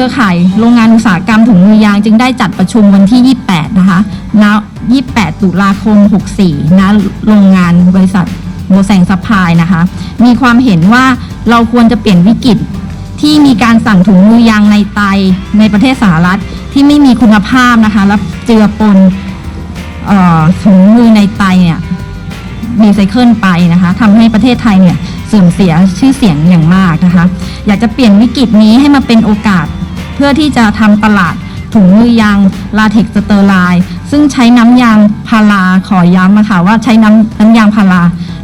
ครือข่ายโรงงานอุตสาหกรรมถุงมือยางจึงได้จัดประชุมวันที่ 28 นะคะณ28 ตุลาคม 64ณโรงงานบริษัทโมแซงซัพพลายนะคะ มีความเห็นว่าเราควรจะเปลี่ยนวิกฤตที่มีการสั่งถุงมือยางในไตในประเทศสหรัฐที่ไม่มีคุณภาพนะคะและเจือปนออถุงมือในไตเนี่ยรีไซเคิลไปนะคะทำให้ประเทศไทยเนี่ยเสื่อมเสียชื่อเสียงอย่างมากนะคะ อยากจะเปลี่ยนวิกฤตนี้ให้มาเป็นโอกาส พื่อที่จะทำตลาดถุงมือยางลาเท็กซ์สเตอร์ไลน์ซึ่งใช้น้ำยางพาราขอย้ำนะคะว่าใช้น้ำน้ำยางพารา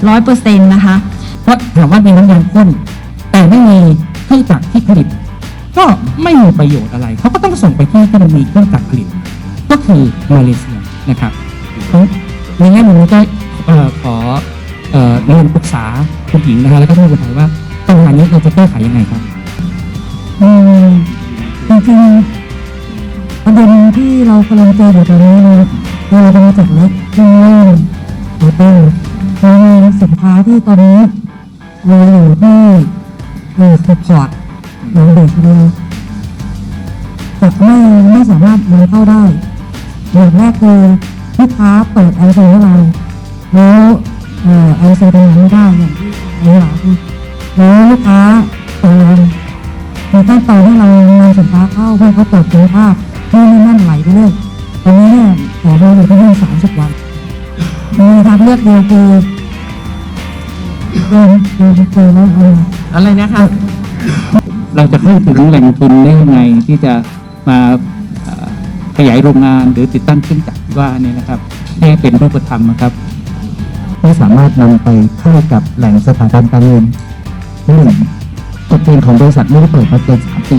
ร้อยเปอร์เซ็นต์นะคะเพราะถามว่ามีน้ำยางข้นแต่ไม่มีเครื่องจักรที่ผลิต ก็ไม่มีประโยชน์อะไร เขาก็ต้องส่งไปที่ที่มันมีเครื่องจักรผลิต ก็คือมาเลเซียนะครับเพราะในแง่มุมนี้ก็เอ่อขอเอ่อเรียนปรึกษาคุณหญิงนะฮะแล้วก็ท่านผู้บริหารว่าปัญหานี้เราจะแก้ไขยังไงครับอืม จริงๆประเด็นที่เรากำลังเจออยู่ตอนนี้นะเรากำลังจัดเล็กขึ้นเรื่อยๆตัวเต้มีสินค้าที่ตอนนี้เราอยู่ที่เออสปอร์ตหรือเบรกเดียวแต่ไม่ไม่สามารถนำเข้าได้อย่างแรกคือลูกค้าเปิดไอซีให้เราแล้วเอ่อไอซีทำงานไม่ได้อย่างที่ไอ้หลาคือแล้วลูกค้าตกลง มีขั้นตอนให้เรานำสินค้าเข้าเพื่อเขาตรวจคุณภาพให้ไม่นั่นไหลไปเลยตอนนี้เนี่ยขอเราอยู่ที่นี่สามสิบวันมีทางเลือกเดียวคือเดินเดินเจอแล้วเอออะไรนะคะ เราจะเข้าถึงแหล่งทุนได้ยังไงที่จะมาเอ่อขยายโรงงานหรือติดตั้งเครื่องจักรที่ว่าเนี่ยนะครับให้เป็นรูปธรรมนะครับไม่สามารถนำไปเข้ากับแหล่งสถาบันการเงินหนึ่ง กฎเกณฑ์ของบริษัทไม่ได้เปิดมาเกินสามปี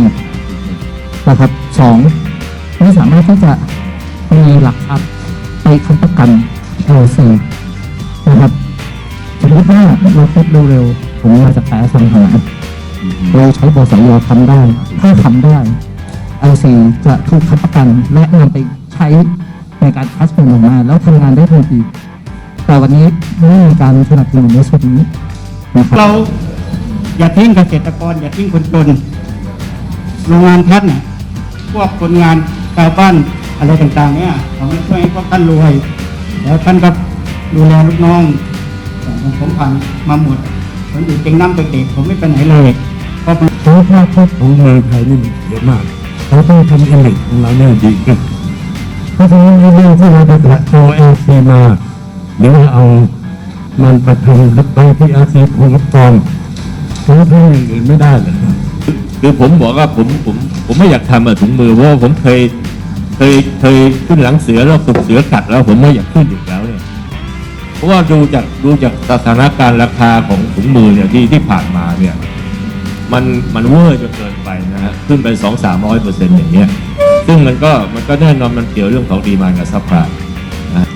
นะครับสองไม่สามารถที่จะมีหลักทรัพย์ไปค้ำประกันโอซีนะครับสมมติว่าเราคิดเร็วๆผมมาจากสายอสังหาเราใช้บสยทำได้ ถ้าทำได้ไอซีจะถูกค้ำประกัน และนำไปใช้ในการคัสเงินออกมา แล้วทำงานได้ทันทีแต่วันนี้ไม่มีการสนับสนุนในส่วนนี้นะครับเรา อย่าทิ้งเกษตรกร อย่าทิ้งคนจนโรงงานท่านน่ะพวกคนงานชาวบ้านอะไรต่างๆเนี่ยเขาไม่ช่วยให้พวกท่านรวย แล้วท่านก็ดูแลลูกน้องผมผมผ่านมาหมดผมอยู่เจงน้ำเด็กผมไม่ไปไหนเลยเพราะมันเขาภาพพจน์ของเมืองไทยนี่เยอะมากเราต้องทำอิมเมจของเราเนี่ยดีขึ้นเพราะฉะนั้นเรื่องที่เราไปตัดตัวเอซีมาหรือว่าเอามันไปทำรับไปที่อาซีผงรั บกอเราทำอย่างอื่นไม่ได้เลยคือผมบอกว่าผมผมผมไม่อยากทำอะถุงมือเพราะว่าผมเคยเคยเคยขึ้นหลังเสือแล้วถูกเสือกัดแล้วผมไม่อยากขึ้นอีกแล้วเนี่ยเพราะว่าดูจากดูจากสถานการณ์ราคาของถุงมือเนี่ยที่ที่ผ่านมาเนี่ย มันมันเวอร์จนเกินไปนะฮะขึ้นไปสองสามร้อยเปอร์เซ็นต์อย่างเงี้ยซึ่งมันก็มันก็แน่นอนมันเกี่ยวเรื่องของดีมานกับซัพพลาย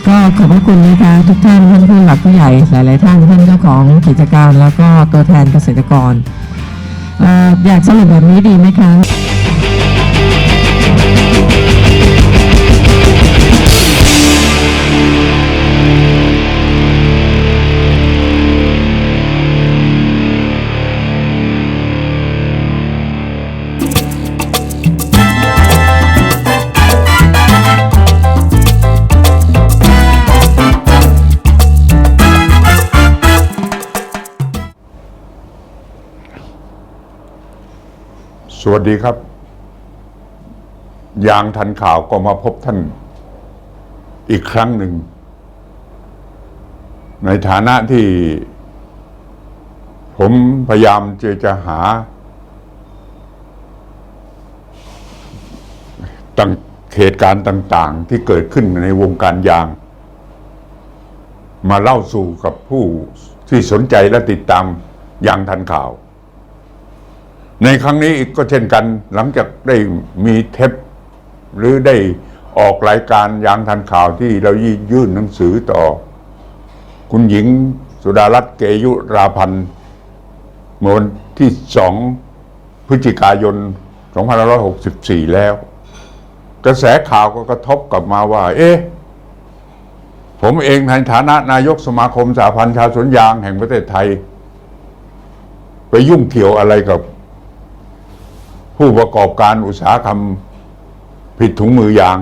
ก็ขอบพระคุณนะคะทุกท่านเพื่อนผู้หลักผู้ใหญ่หลาย ๆ ท่านท่านเจ้าของกิจการแล้วก็ตัวแทนเกษตรกร อยากสรุปแบบนี้ดีไหมคะ สดีครับ ยางทันข่าวก็มาพบท่านอีกครั้งหนึ่ง ในฐานะที่ ผมพยายามจะจะหาตั้งเหตุการณ์ต่าง ๆ ที่เกิดขึ้นในวงการยาง มาเล่าสู่กับผู้ที่สนใจและติดตามยางทันข่าว ในครั้งนี้ก็เช่นกันหลังจากได้มีเทปหรือได้ออกรายการยางทันข่าวที่เรายื่นหนังสือต่อ คุณหญิงสุดารัตน์เกยุราพันธ์เมื่อวันที่สองพฤศจิกายน 2564 แล้ว กระแสข่าวก็กระทบกลับมาว่า เอ๊ะ ผมเองในฐานะนายกสมาคมสาพันธ์ชาวสวนยางแห่งประเทศไทย ไปยุ่งเกี่ยวอะไรกับ ผู้ประกอบการอุตสาหกรรมผิดถุงมือยาง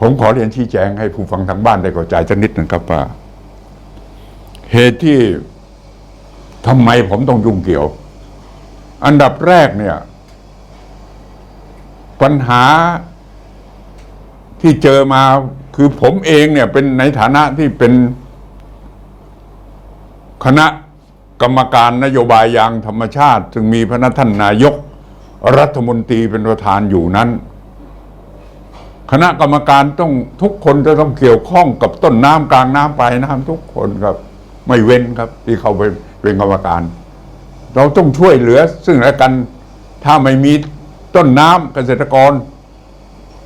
ผมขอเรียนชี้แจงให้ผู้ฟังทางบ้านได้เข้าใจสักนิดหนึ่งครับว่า เหตุที่ทำไมผมต้องยุ่งเกี่ยว อันดับแรกเนี่ย ปัญหาที่เจอมาคือผมเองเนี่ยเป็นในฐานะที่เป็นคณะ กรรมการนโยบายยางธรรมชาติ ซึ่งมีพระท่านนายก รัฐมนตรีเป็นประธานอยู่นั้น คณะกรรมการต้องทุกคนจะต้องเกี่ยวข้องกับต้นน้ำกลางน้ำปลายน้ำทุกคนครับ ไม่เว้นครับ ที่เขาไปเป็นกรรมการ เราต้องช่วยเหลือ ซึ่งและกันถ้าไม่มีต้นน้ำเกษตรกร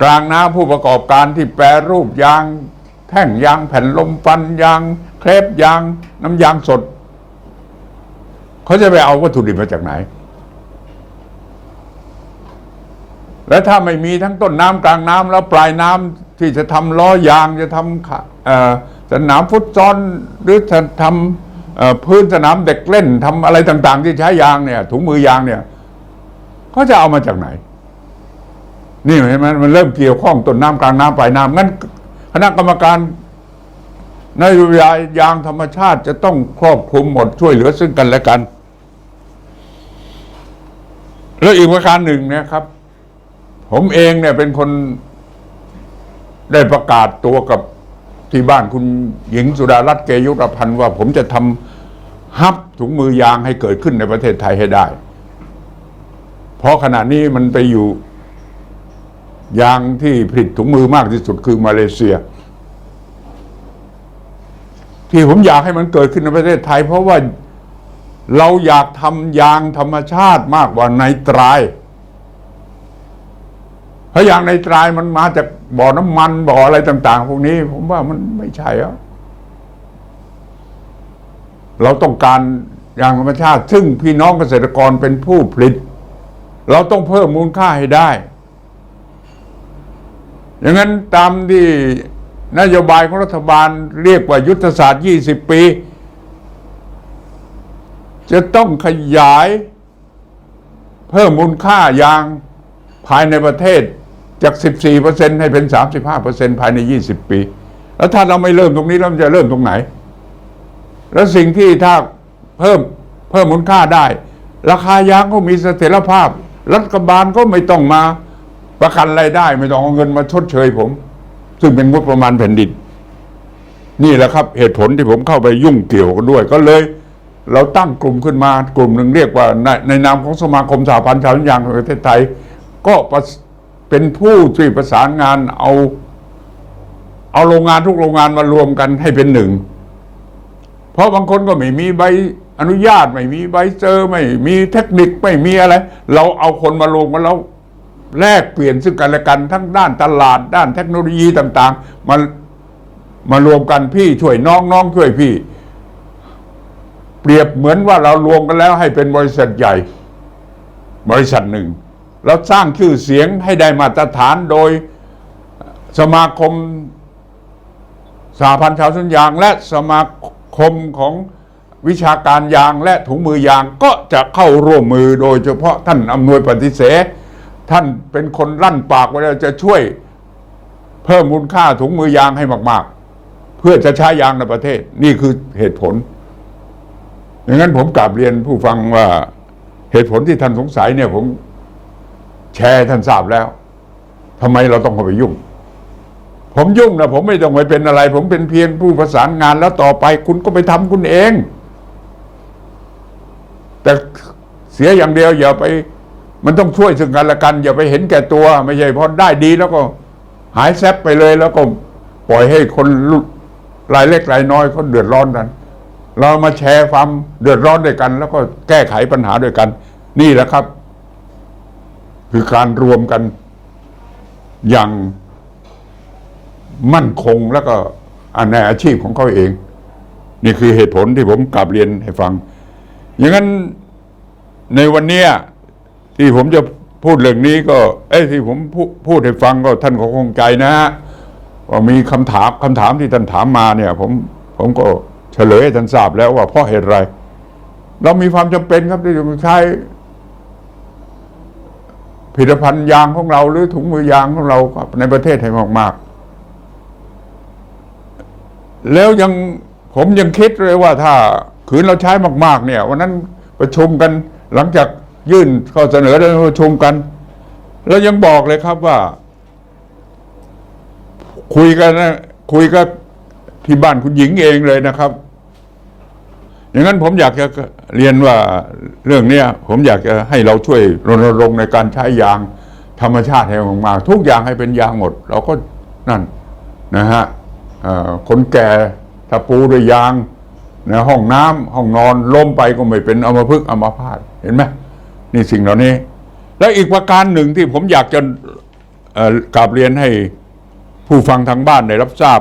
กลางน้ำผู้ประกอบการที่แปรรูปยาง แท่งยางแผ่นลมฟันยางเครปยางน้ำยางสด เขาจะไปเอาวัตถุดิบมาจากไหน และถ้าไม่มีทั้งต้นน้ำกลางน้ำแล้วปลายน้ำที่จะทำล้อยางจะทำสนามฟุตซอลหรือจะทำพื้นสนามเด็กเล่นทำอะไรต่าง ๆ ที่ใช้ยางเนี่ยถุงมือยางเนี่ยเขาจะเอามาจากไหน นี่เห็นไหมมันเริ่มเกี่ยวข้องต้นน้ำกลางน้ำปลายน้ำงั้นคณะกรรมการ นโยบายยางธรรมชาติจะต้องครอบคลุมหมดช่วยเหลือซึ่งกันและกัน แล้วอีกประการหนึ่งนะครับ ผมเองเนี่ยเป็นคนได้ประกาศตัวกับที่บ้านคุณหญิงสุดารัตน์เกยุรพันธ์ว่าผมจะทำฮับถุงมือยางให้เกิดขึ้นในประเทศไทยให้ได้ เพราะขณะนี้มันไปอยู่ยางที่ผลิตถุงมือมากที่สุดคือมาเลเซีย ที่ผมอยากให้มันเกิดขึ้นในประเทศไทย เพราะว่าเราอยากทำยางธรรมชาติมากกว่าในตราย เพราะยางในตรายมันมาจากบ่อน้ำมันบ่ออะไรต่าง ๆ พวกนี้ ผมว่ามันไม่ใช่อะเราต้องการยางธรรมชาติ ซึ่งพี่น้องเกษตรกรเป็นผู้ผลิต เราต้องเพิ่มมูลค่าให้ได้อย่างนั้นตามที่ นโยบายของรัฐบาลเรียกว่ายุทธศาสตร์ 20 ปี จะต้องขยายเพิ่มมูลค่ายางภายในประเทศจาก 14%ให้เป็น 35%ภายใน 20 ปี แล้วถ้าเราไม่เริ่มตรงนี้เราจะเริ่มตรงไหน แล้วสิ่งที่ถ้าเพิ่มเพิ่มมูลค่าได้ ราคายางก็มีเสถียรภาพ รัฐบาลก็ไม่ต้องมาประกันรายได้ ไม่ต้องเอาเงินมาชดเชยผม ซึ่งเป็นงบประมาณแผ่นดิน นี่แหละครับ เหตุผลที่ผมเข้าไปยุ่งเกี่ยวกันด้วย ก็เลย เราตั้งกลุ่มขึ้นมากลุ่มหนึ่งเรียกว่าในในนามของสมาคมสหพันธ์ชาวยางแห่งประเทศไทย ก็เป็นผู้ที่ประสานงานเอาเอาโรงงานทุกโรงงานมารวมกันให้เป็นหนึ่ง เพราะบางคนก็ไม่มีใบอนุญาต ไม่มีใบเจอไม่มีเทคนิคไม่มีอะไร เราเอาคนมารวมกันแล้ว แลกเปลี่ยนซึ่งกันและกันทั้งด้านตลาดด้านเทคโนโลยีต่างๆมามารวมกันพี่ช่วยน้องน้องช่วยพี่ เปรียบเหมือนว่าเรารวมกันแล้วให้เป็นบริษัทใหญ่ บริษัทหนึ่งแล้วสร้างชื่อเสียงให้ได้มาตรฐานโดยสมาคมสหพันธ์ชาวสวนยางและสมาคมของวิชาการยางและถุงมือยางก็จะเข้าร่วมมือโดยเฉพาะท่านอำนวยปฏิเสธ ท่านเป็นคนลั่นปากว่าจะช่วยเพิ่มมูลค่าถุงมือยางให้มาก ๆ เพื่อจะใช้ยางในประเทศ นี่คือเหตุผลอย่างนั้นผมกราบเรียนผู้ฟังว่าเหตุผลที่ท่านสงสัยเนี่ย ผมแชร์ท่านทราบแล้วทำไมเราต้องเข้าไปยุ่ง ผมยุ่งนะผมไม่ต้องไปเป็นอะไร ผมเป็นเพียงผู้ประสานงานแล้วต่อไปคุณก็ไปทำคุณเอง แต่เสียอย่างเดียวอย่าไป มันต้องช่วยซึ่งกันและกัน อย่าไปเห็นแก่ตัว ไม่ใช่พอได้ดีแล้วก็หายแซบไปเลยแล้วก็ปล่อยให้คนรายเล็กรายน้อยเขาเดือดร้อนกัน เรามาแชร์ความเดือดร้อนด้วยกัน แล้วก็แก้ไขปัญหาด้วยกัน นี่แหละครับ คือการรวมกันอย่างมั่นคงแล้วก็อนในอาชีพของเขาเอง นี่คือเหตุผลที่ผมกลับเรียนให้ฟัง อย่างนั้นในวันเนี้ย ที่ผมจะพูดเรื่องนี้ก็ เอ้ที่ผมพูพูดให้ฟังก็ท่านก็คงใจนะฮะว่ามีคำถามคำถามที่ท่านถามมาเนี่ย ผมผมก็เฉลยให้ท่านทราบแล้วว่าเพราะเหตุไร เรามีความจำเป็นครับที่จะใช้ผลิตภัณฑ์ยางของเราหรือถุงมือยางของเราในประเทศให้มากๆ แล้วยังผมยังคิดเลยว่าถ้าขืนเราใช้มาก ๆ เนี่ยวันนั้นประชุมกันหลังจาก ยื่นข้อเสนอแล้วประชุมกัน แล้วยังบอกเลยครับว่า คุยกันนะคุยกับที่บ้านคุณหญิงเองเลยนะครับ อย่างนั้นผมอยากจะเรียนว่าเรื่องนี้ผมอยากจะให้เราช่วยรณรงค์ในการใช้ยางธรรมชาติให้มากๆทุกอย่างให้เป็นยางหมด เราก็นั่นนะฮะคนแก่ถ้าปูด้วยยางนะห้องน้ำห้องนอนล้มไปก็ไม่เป็นอัมพฤกษ์อัมพาตเห็นไหม นี่สิ่งเหล่านี้ แล้วอีกประการหนึ่งที่ผมอยากจะเอ่อกราบเรียนให้ผู้ฟังทางบ้านได้รับทราบ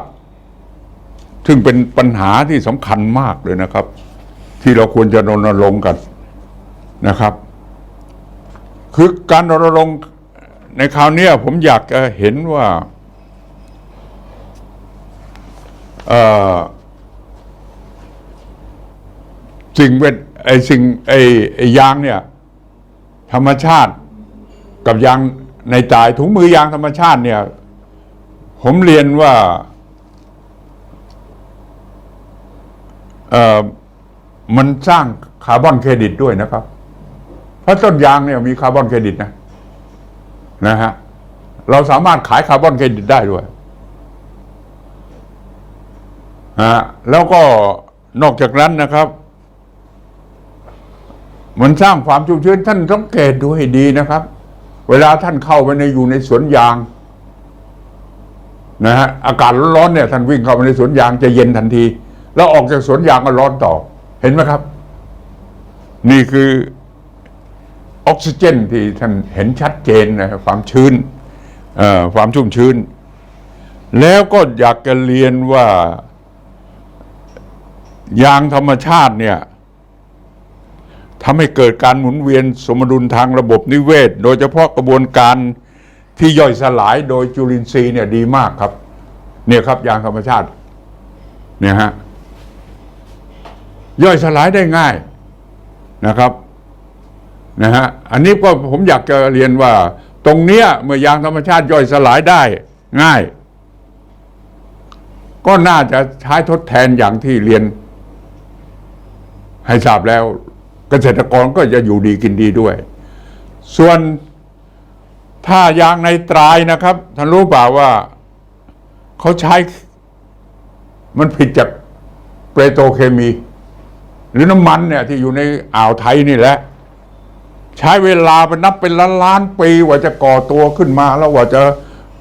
ซึ่งเป็นปัญหาที่สำคัญมากเลยนะครับ ที่เราควรจะรณรงค์กันนะครับ คือการรณรงค์ในคราวนี้ผมอยากจะเห็นว่าสิ่งเวทไอสิ่งไอไอยางเนี่ย ธรรมชาติกับยางในตายถุงมือยางธรรมชาติเนี่ย ผมเรียนว่าเออมันสร้างคาร์บอนเครดิตด้วยนะครับ เพราะต้นยางเนี่ยมีคาร์บอนเครดิตนะนะฮะเราสามารถขายคาร์บอนเครดิตได้ด้วยฮะแล้วก็นอกจากนั้นนะครับ มันสร้างความชุ่มชื้นท่านต้องเกตดูให้ดีนะครับ เวลาท่านเข้าไปในอยู่ในสวนยางนะฮะอากาศร้อนๆเนี่ยท่านวิ่งเข้าไปในสวนยางจะเย็นทันที แล้วออกจากสวนยางก็ร้อนต่อ เห็นไหมครับ นี่คือออกซิเจนที่ท่านเห็นชัดเจนนะคความชื้นความชุ่มชื้น แล้วก็อยากจะเรียนว่ายางธรรมชาติเนี่ย ทำให้เกิดการหมุนเวียนสมดุลทางระบบนิเวศ โดยเฉพาะกระบวนการที่ย่อยสลายโดยจุลินทรีย์เนี่ยดีมากครับ เนี่ยครับยางธรรมชาติเนี่ยฮะย่อยสลายได้ง่ายนะครับนะฮะอันนี้ก็ผมอยากจะเรียนว่า ตรงเนี้ยเมื่อยางธรรมชาติย่อยสลายได้ง่าย ก็น่าจะใช้ทดแทนอย่างที่เรียน ให้ทราบแล้ว เกษตรกรก็จะอยู่ดีกินดีด้วย ส่วนถ้ายางในตรายนะครับท่านรู้เปล่าว่าเขาใช้ มันผิดจากเปโตรเคมี หรือน้ำมันเนี่ยที่อยู่ในอ่าวไทยนี่แหละ ใช้เวลาเป็นนับเป็นล้านล้านปีกว่าจะก่อตัวขึ้นมา แล้วกว่าจะ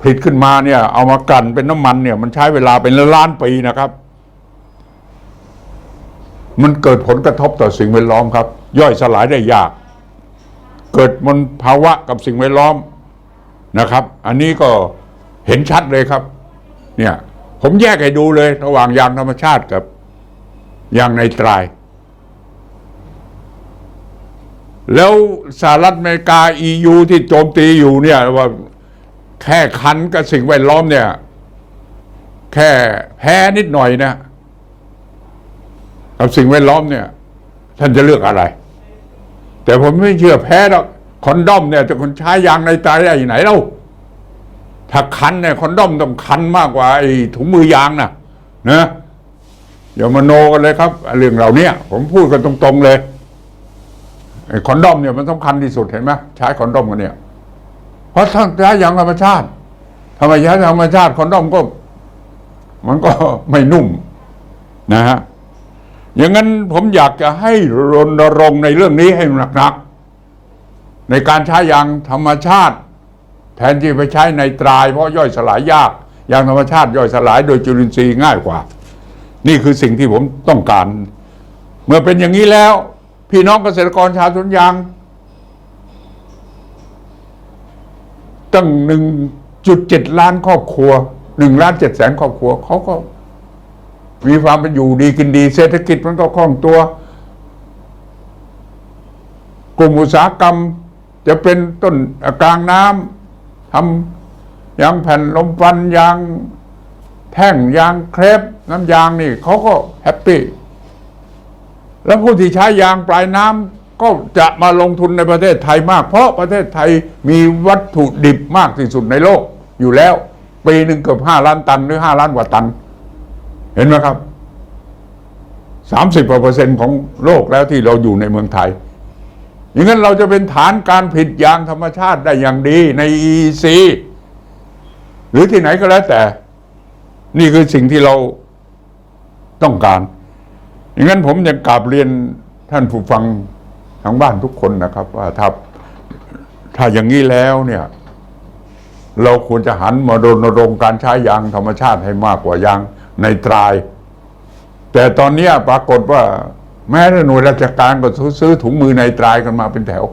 ผลิตขึ้นมาเนี่ย เอามากันเป็นน้ำมันเนี่ย มันใช้เวลาเป็นล้านล้านปีนะครับ มันเกิดผลกระทบต่อสิ่งแวดล้อมครับ ย่อยสลายได้ยาก เกิดมลภาวะกับสิ่งแวดล้อมนะครับ อันนี้ก็เห็นชัดเลยครับ เนี่ย ผมแยกให้ดูเลย ระหว่างยางธรรมชาติกับยางในตราย แล้วสหรัฐอเมริกา EU ที่โจมตีอยู่เนี่ยว่าแค่คันกับสิ่งแวดล้อมเนี่ย แค่แพ้นิดหน่อยนะ กับสิ่งแวดล้อมเนี่ย ท่านจะเลือกอะไร แต่ผมไม่เชื่อแพ้หรอกคอนดอมเนี่ยจะคนใช้ยางในตายได้ที่ไหนเล่าถ้าคันเนี่ยคอนดอมต้องคันมากกว่าไอ้ถุงมือยางนะนะอย่ามาโนกันเลยครับ เรื่องเหล่านี้ผมพูดกันตรง ๆ เลยไอ้คอนดอมเนี่ยมันสำคัญที่สุดเห็นไหมใช้คอนดอมกันเนี่ย เพราะถ้าใช้ยางธรรมชาติทำไมใช้ธรรมชาติคอนดอมก็ มันก็ไม่นุ่มนะฮะ อย่างนั้นผมอยากจะให้รณรงค์ในเรื่องนี้ให้หนักๆในการใช้ยางธรรมชาติ แทนที่ไปใช้ในตราย เพราะย่อยสลายยากยางธรรมชาติย่อยสลายโดยจุลินทรีย์ง่ายกว่า นี่คือสิ่งที่ผมต้องการ เมื่อเป็นอย่างนี้แล้ว พี่น้องเกษตรกรชาวสวนยางตั้งหนึ่งจุดเจ็ดล้านครอบครัวหนึ่งล้านเจ็ดแสนครอบครัวเขาก็ มีความเป็นอยู่ดีกินดี เศรษฐกิจมันก็คล่องตัว กลุ่มอุตสาหกรรม จะเป็นต้นกลางน้ำทำยางแผ่นลมฟันยางแท่งยางเครปน้ำยางนี่เขาก็แฮปปี้แล้วผู้ที่ใช้ยางปลายน้ำก็จะมาลงทุนในประเทศไทยมาก เพราะประเทศไทยมีวัตถุดิบมากที่สุดในโลกอยู่แล้ว ปีหนึ่งเกือบห้าล้านตันหรือห้าล้านกว่าตัน เห็นไหมครับสามสิบกว่าเปอร์เซ็นต์ของโลกแล้วที่เราอยู่ในเมืองไทย อย่างนั้นเราจะเป็นฐานการผลิตยางธรรมชาติได้อย่างดีใน EEC หรือที่ไหนก็แล้วแต่ นี่คือสิ่งที่เราต้องการ อย่างนั้นผมยังกราบเรียนท่านผู้ฟังทางบ้านทุกคนนะครับ ว่าถ้าถ้าอย่างนี้แล้วเนี่ย เราควรจะหันมารณรงค์การใช้ยางธรรมชาติให้มากกว่ายาง ในตราย แต่ตอนนี้ปรากฏว่า แม้แต่หน่วยราชการก็ซื้อถุงมือในตรายกันมาเป็นแถว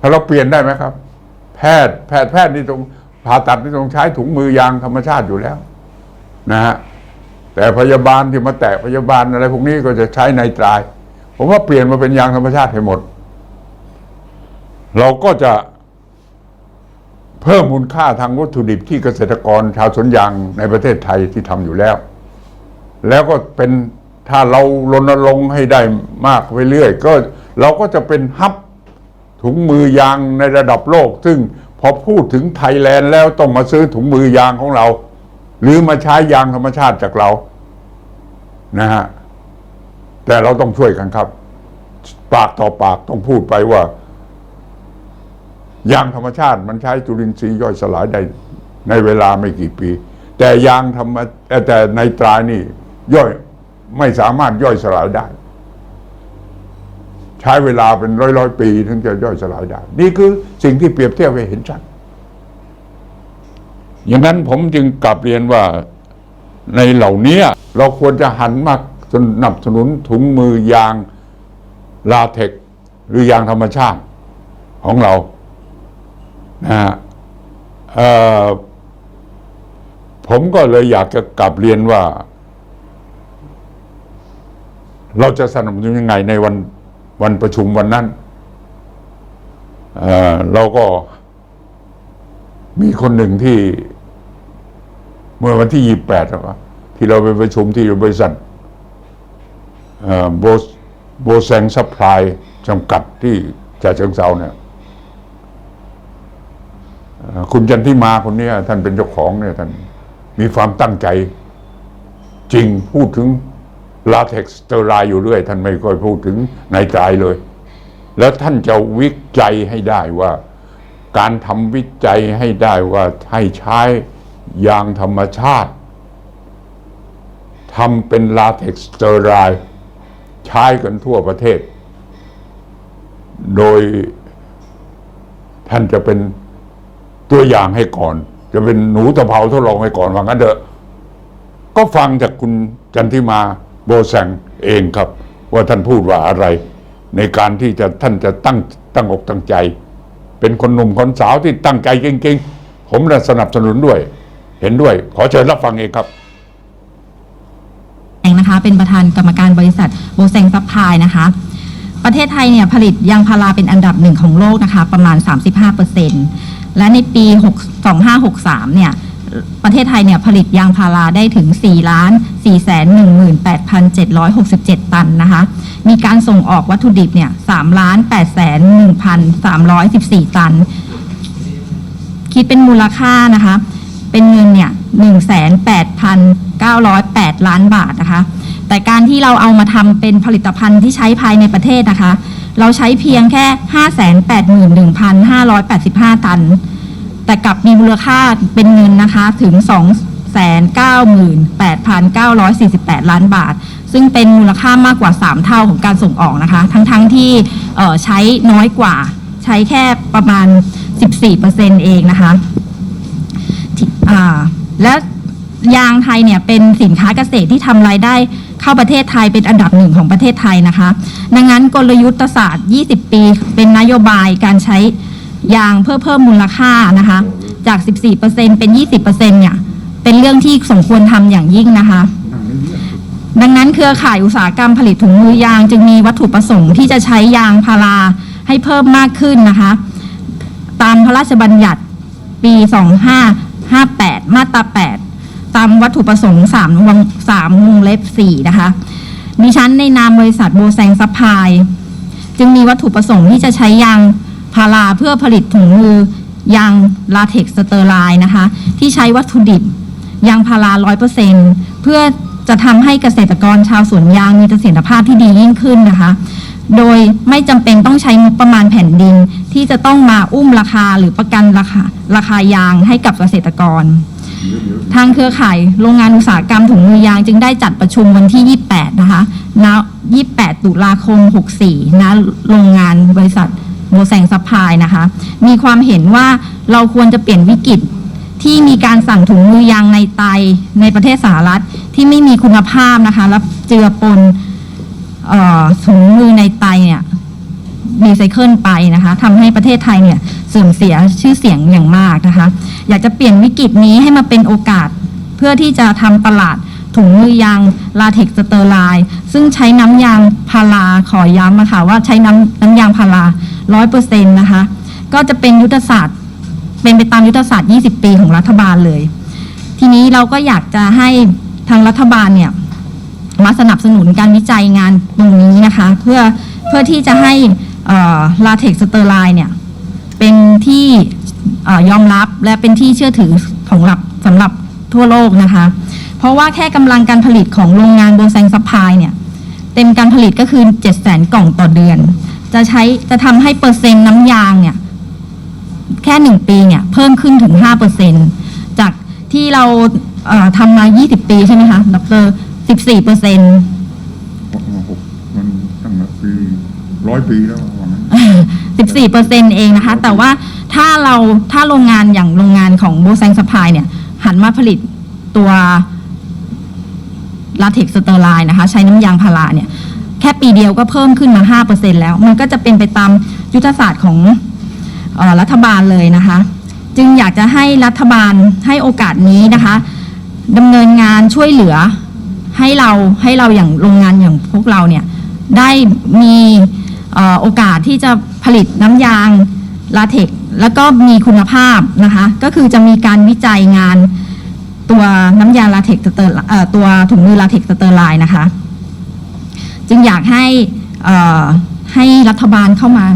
ถ้าเราเปลี่ยนได้ไหมครับ แพทย์แพทย์แพทย์นี่ตรงผ่าตัดนี่ต้องใช้ถุงมือยางธรรมชาติอยู่แล้ว นะฮะแต่พยาบาลที่มาแตะพยาบาลอะไรพวกนี้ก็จะใช้ในตราย ผมว่าเปลี่ยนมาเป็นยางธรรมชาติให้หมด เราก็จะ เพิ่มมูลค่าทางวัตถุดิบที่เกษตรกรชาวสวนยางในประเทศไทยที่ทำอยู่แล้ว แล้วก็เป็นถ้าเรารณรงค์ให้ได้มากไปเรื่อย ก็เราก็จะเป็นฮับถุงมือยางในระดับโลก ซึ่งพอพูดถึงไทยแลนด์แล้วต้องมาซื้อถุงมือยางของเรา หรือมาใช้ยางธรรมชาติจากเรานะฮะแต่เราต้องช่วยกันครับ ปากต่อปากต้องพูดไปว่า ยางธรรมชาติมันใช้จุลินทรีย์ย่อยสลายได้ในเวลาไม่กี่ปี แต่ยางธรรมแต่ในตรายนี่ย่อยไม่สามารถย่อยสลายได้ ใช้เวลาเป็นร้อยร้อยปีถึงจะย่อยสลายได้ นี่คือสิ่งที่เปรียบเทียบให้เห็นชัดอย่างนั้นผมจึงกลับเรียนว่าในเหล่านี้เราควรจะหันมาสนับสนุนถุงมือยางลาเทกหรือยางธรรมชาติของเรา นะฮะผมก็เลยอยากจะกลับเรียนว่า เราจะสนับสนุนยังไงในวันวันประชุมวันนั้นเเราก็มีคนหนึ่งที่ เมื่อวันที่ยี่แปดที่เราไปประชุมที่บริษัทโบโบแซงซัพพลายจำกัดที่จาเชิงเซาเนี่ย คุณจันทิมาคนนี้ท่านเป็นเจ้าของเนี่ยท่านมีความตั้งใจ จริงพูดถึงลาเท็กซ์เตอไรด์อยู่เรื่อย ท่านไม่ค่อยพูดถึงในตรายเลย แล้วท่านจะวิจัยให้ได้ว่า การทำวิจัยให้ได้ว่าให้ใช้ยางธรรมชาติทำเป็นลาเท็กซ์เตอไรด์ใช้กันทั่วประเทศ โดยท่านจะเป็น ตัวอย่างให้ก่อน จะเป็นหนูตะเภาทดลองให้ก่อนว่างั้นเถอะ ก็ฟังจากคุณจันทิมาโบแซงเองครับ ว่าท่านพูดว่าอะไร ในการที่จะท่านจะตั้งตั้งอกตั้งใจ เป็นคนหนุ่มคนสาวที่ตั้งใจจริงๆ ผมจะสนับสนุนด้วย เห็นด้วย ขอเชิญรับฟังเองครับเองนะคะเป็นประธานกรรมการบริษัทโบเซงซัพพลายนะคะ ประเทศไทยเนี่ยผลิตยางพาราเป็นอันดับหนึ่งของโลกนะคะ ประมาณ 35% และในปี 2563 เนี่ย ประเทศไทยเนี่ยผลิตยางพาราได้ถึง 4 ล้าน 4,18,767 ตันนะคะ มีการส่งออกวัตถุดิบเนี่ย 3 ล้าน 8,1314 ตัน คิดเป็นมูลค่านะคะ เป็นเงินเนี่ยหนึ่งแสนแปดพันเก้าร้อยแปดล้านบาทนะคะ แต่การที่เราเอามาทำเป็นผลิตภัณฑ์ที่ใช้ภายในประเทศนะคะ เราใช้เพียงแค่ห้าแสนแปดหมื่นหนึ่งพันห้าร้อยแปดสิบห้าตัน แต่กลับมีมูลค่าเป็นเงินนะคะถึงสองแสนเก้าหมื่นแปดพันเก้าร้อยสี่สิบแปดล้านบาท ซึ่งเป็นมูลค่ามากกว่า 3 เท่าของการส่งออกนะคะ ทั้งๆทที่ใช้น้อยกว่า ใช้แค่ประมาณ 14%เองนะคะและยางไทยเนี่ยเป็นสินค้าเกษตรที่ทำรายได้เข้าประเทศไทยเป็นอันดับหนึ่งของประเทศไทยนะคะ ดังนั้นกลยุทธศาสตร์ 20 ปี เป็นนโยบายการใช้ ยางเพื่อเพิ่มมูลค่านะคะ จาก 14%เป็น 20%เนี่ย เป็นเรื่องที่สมควรทำอย่างยิ่งนะคะ ดังนั้นเครือข่ายอุตสาหกรรมผลิตถุงมือยางจึงมีวัตถุประสงค์ที่จะใช้ยางพาราให้เพิ่มมากขึ้นนะคะ ตามพระราชบัญญัติปี 2558 มาตรา 8 ตามวัตถุประสงค์3วง3วงเล็บ 4 นะคะ ดิฉันในนามบริษัทโบแซงซัพพลาย จึงมีวัตถุประสงค์ที่จะใช้ยางาราเพื่อผลิตถุงมือยางลาเท็กซ์สเตอร์ไลน์นะคะ ที่ใช้วัตถุดิบยางพาราร้อยเปอร์เซ็นเพื่อจะทำให้เกษตรกรชาวสวนยางมีเสถียรภาพที่ดียิ่งขึ้นนะคะ โดยไม่จำเป็นต้องใช้งบประมาณแผ่นดิน ที่จะต้องมาอุ้มราคาหรือประกันราคาราคายางให้กับเกษตรกร ทางเครือข่ายโรงงานอุตสาหกรรมถุงมือยางจึงได้จัดประชุมวันที่ 28 นะคะณ28 ตุลาคม 64ณโรงงานบริษัท โมแซงซัพพลายนะคะ มีความเห็นว่าเราควรจะเปลี่ยนวิกฤตที่มีการสั่งถุงมือยางในไตในประเทศสหรัฐที่ไม่มีคุณภาพนะคะ และเจือปนออถุงมือในไตเนี่ยรีไซเคิลไปนะคะทำให้ประเทศไทยเนี่ยเสื่อมเสียชื่อเสียงอย่างมากนะคะ อยากจะเปลี่ยนวิกฤตนี้ให้มาเป็นโอกาสเพื่อที่จะทำตลาดถุงมือยางลาเท็กซ์สเตอร์ไลน์ซึ่งใช้น้ำยางพาราขอย้ำนะคะว่าใช้น้ำน้ำยางพารา ร้อยเปอร์เซ็นต์นะคะ ก็จะเป็นยุทธศาสตร์ เป็นไปตามยุทธศาสตร์ 20 ปีของรัฐบาลเลย ทีนี้เราก็อยากจะให้ทางรัฐบาลเนี่ยมาสนับสนุนการวิจัยงานตรงนี้นะคะ เพื่อเพื่อที่จะให้ลาเท็กสเตอร์ไลน์เนี่ยเป็นที่ยอมรับและเป็นที่เชื่อถือของหลับสำหรับทั่วโลกนะคะ เพราะว่าแค่กำลังการผลิตของโรงงานโบแซงซัพพลายเนี่ย เต็มการผลิตก็คือ 7 0 0 0 0 0 กล่องต่อเดือน จะใช้จะทำให้เปอร์เซ็นต์น้ำยางเนี่ย แค่หนึ่งปีเนี่ย เพิ่มขึ้นถึง5%จากที่เราเอ่อทำมา20ปีใช่ไหมคะดร14เปอร์เซ็นต์มันตั้งแต่ปีร้อยปีแล้วว่างั้น14เปอร์เซ็นเองนะคะ แต่ว่าถ้าเราถ้าโรงงานอย่างโรงงานของโบแซงสปายเนี่ย หันมาผลิตตัวลาเท็กซ์สเตอร์ไลน์นะคะ ใช้น้ำยางพาราเนี่ย แค่ปีเดียวก็เพิ่มขึ้นมา 5%แล้ว มันก็จะเป็นไปตามยุทธศาสตร์ของออรัฐบาลเลยนะคะ จึงอยากจะให้รัฐบาลให้โอกาสนี้นะคะดำเนินงานช่วยเหลือให้เราให้เราอย่างโรงงานอย่างพวกเราเนี่ยได้มีออโอกาสที่จะผลิตน้ำยางลาเท็กแล้วก็มีคุณภาพนะคะก็คือจะมีการวิจัยงานตัวน้ำยาลาเท็กซ์สเตอร์เอ่อตัวถุงมือลาเท็กซ์สเตอร์ไลน์นะคะ จึงอยากให้ให้รัฐบาลเข้ามา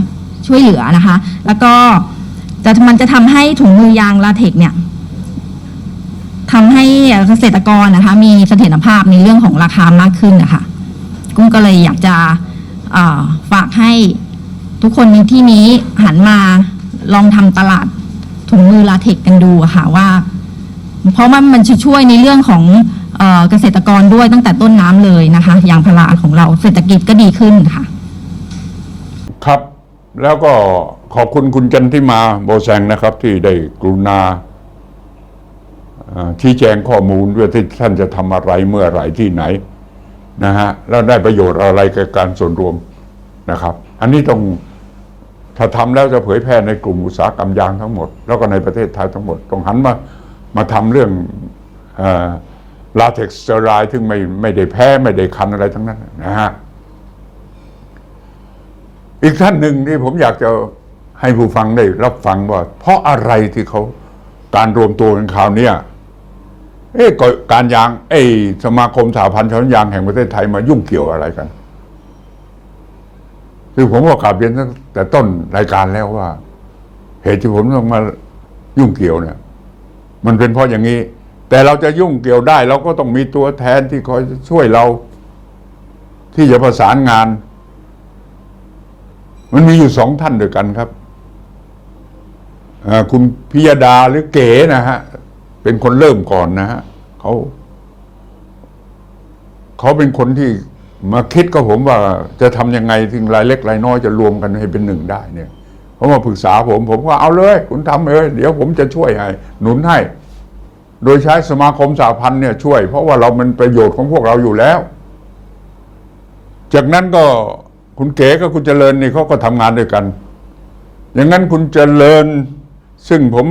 ช่วยเหลือนะคะ แล้วก็จะมันจะทำให้ถุงมือยางลาเท็กเนี่ยทำให้เกษตรกรนะคะ มีเสถียรภาพในเรื่องของราคามากขึ้นนะคะกุ้งก็เลยอยากจะฝากให้ทุกคนในที่นี้หันมาลองทำตลาดถุงมือลาเท็กกันดูะค่ะว่า เพราะมันมันจะช่วยในเรื่องของ เกษตรกรด้วยตั้งแต่ต้นน้ำเลยนะคะยางพาราของเราเศรษฐกิจก็ดีขึ้นค่ะ ครับแล้วก็ขอบคุณคุณจันทิมาโบแซงนะครับ ที่ได้กรุณาชี้แจงข้อมูลว่าที่ท่านจะทำอะไรเมื่อไรที่ไหนนะฮะแล้วได้ประโยชน์อะไรกับการส่วนรวมนะครับ อันนี้ต้องถ้าทำแล้วจะเผยแพร่ในกลุ่มอุตสาหกรรมยางทั้งหมด แล้วก็ในประเทศไทยทั้งหมด ต้องหันมามาทำเรื่อง ลาเท็กซ์สเตอไรด์ซึ่งไม่ไม่ได้แพ้ไม่ได้คันอะไรทั้งนั้นนะฮะอีกท่านหนึ่งที่ผมอยากจะให้ผู้ฟังได้รับฟังว่า เพราะอะไรที่เขาการรวมตัวกันคราวนี้เอ๊ะการยาง เอ้สมาคมสหพันธ์ชาวยางแห่งประเทศไทยมายุ่งเกี่ยวอะไรกัน คือผมก็กลับเรียนตั้งแต่ต้นรายการแล้วว่า เหตุที่ผมต้องมายุ่งเกี่ยวเนี่ย มันเป็นเพราะอย่างนี้ แต่เราจะยุ่งเกี่ยวได้ เราก็ต้องมีตัวแทนที่คอยช่วยเรา ที่จะประสานงาน มันมีอยู่สองท่านด้วยกันครับคุณพิยดาหรือเก๋นะฮะ เป็นคนเริ่มก่อนนะฮะเขาเขาเป็นคนที่มาคิดกับผมว่าจะทำยังไงถึงรายเล็กรายน้อยจะรวมกันให้เป็นหนึ่งได้เนี่ยเขามาปรึกษาผม ผมก็เอาเลย คุณทำเลย เดี๋ยวผมจะช่วยให้หนุนให้ โดยใช้สมาคมสาพันธ์เนี่ยช่วย เพราะว่าเรามันประโยชน์ของพวกเราอยู่แล้ว จากนั้นก็คุณเก๋กับคุณเจริญนี่เขาก็ทำงานด้วยกัน อย่างนั้นคุณเจริญซึ่งผม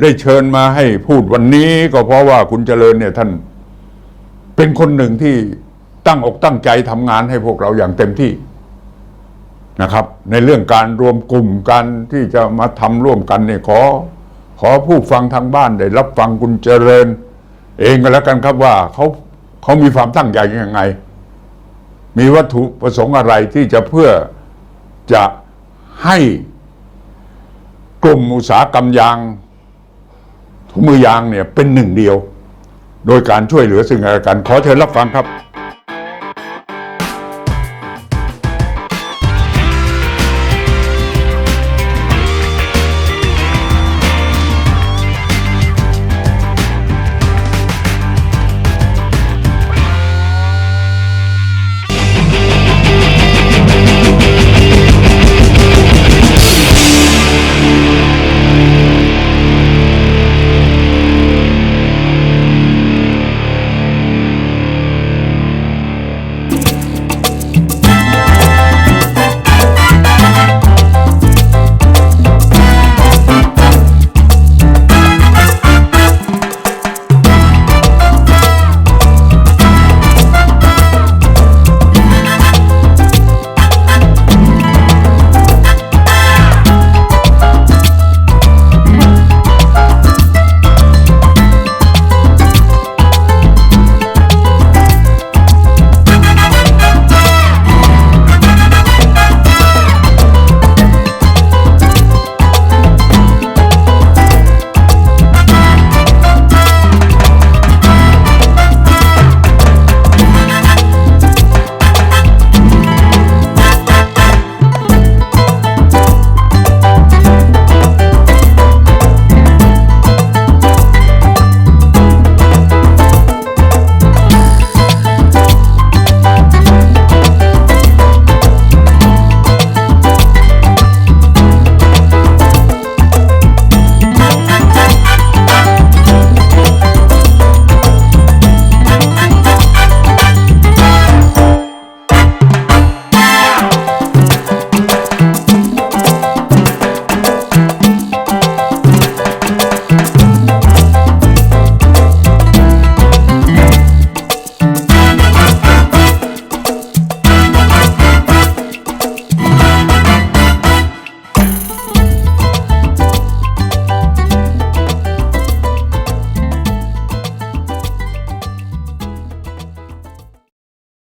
ได้เชิญมาให้พูดวันนี้ ก็เพราะว่าคุณเจริญเนี่ยท่านเป็นคนหนึ่งที่ตั้งอกตั้งใจทำงานให้พวกเราอย่างเต็มที่นะครับ ในเรื่องการรวมกลุ่มกันที่จะมาทำร่วมกันเนี่ยขอ ขอผู้ฟังทางบ้านได้รับฟังคุณเจริญ เองก็แล้วกันครับว่าเขาเขามีความตั้งใจยังไง มีวัตถุประสงค์อะไรที่จะเพื่อจะให้กลุ่มอุตสาหกรรมยางถุงมือยางเนี่ยเป็นหนึ่งเดียว โดยการช่วยเหลือซึ่งกันและกันขอเชิญรับฟังครับ